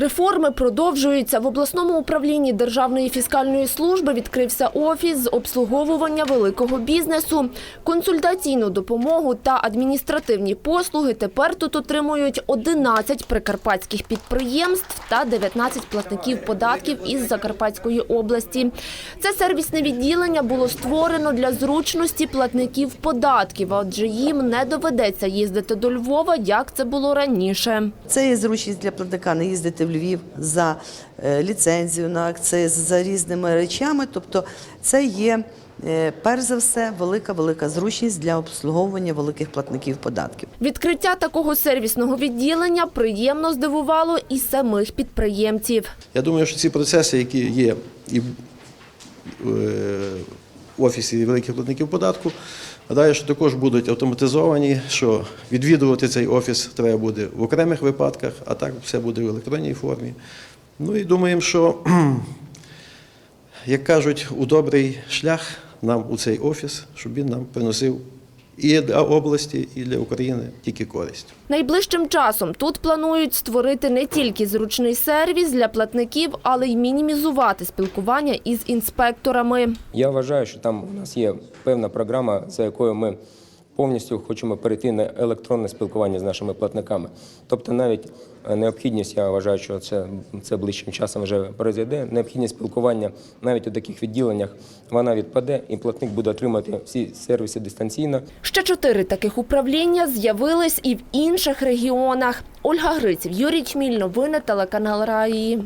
Реформи продовжуються. В обласному управлінні Державної фіскальної служби відкрився офіс з обслуговування великого бізнесу. Консультаційну допомогу та адміністративні послуги тепер тут отримують 11 прикарпатських підприємств та 19 платників податків із Закарпатської області. Це сервісне відділення було створено для зручності платників податків, адже їм не доведеться їздити до Львова, як це було раніше. Це є зручність для платника не їздити в Львів за е, ліцензію на акциз, за різними речами. Тобто це є е, перш за все велика велика зручність для обслуговування великих платників податків. Відкриття такого сервісного відділення приємно здивувало і самих підприємців. Я думаю, що ці процеси, які є і в е, офісі великих платників податку, гадаю, що також будуть автоматизовані, що відвідувати цей офіс треба буде в окремих випадках, а так все буде в електронній формі. Ну і думаємо, що, як кажуть, у добрий шлях нам у цей офіс, щоб він нам приносив і для області, і для України тільки користь. Найближчим часом тут планують створити не тільки зручний сервіс для платників, але й мінімізувати спілкування із інспекторами. Я вважаю, що там у нас є певна програма, за якою ми повністю хочемо перейти на електронне спілкування з нашими платниками. Тобто навіть е, необхідність, я вважаю, що це, це ближчим часом вже произойде. Необхідність спілкування навіть у таких відділеннях вона відпаде, і платник буде отримати всі сервіси дистанційно. Ще чотири таких управління з'явились і в інших регіонах. Ольга Гриців, Юрій Чміль, новини телеканал Раї.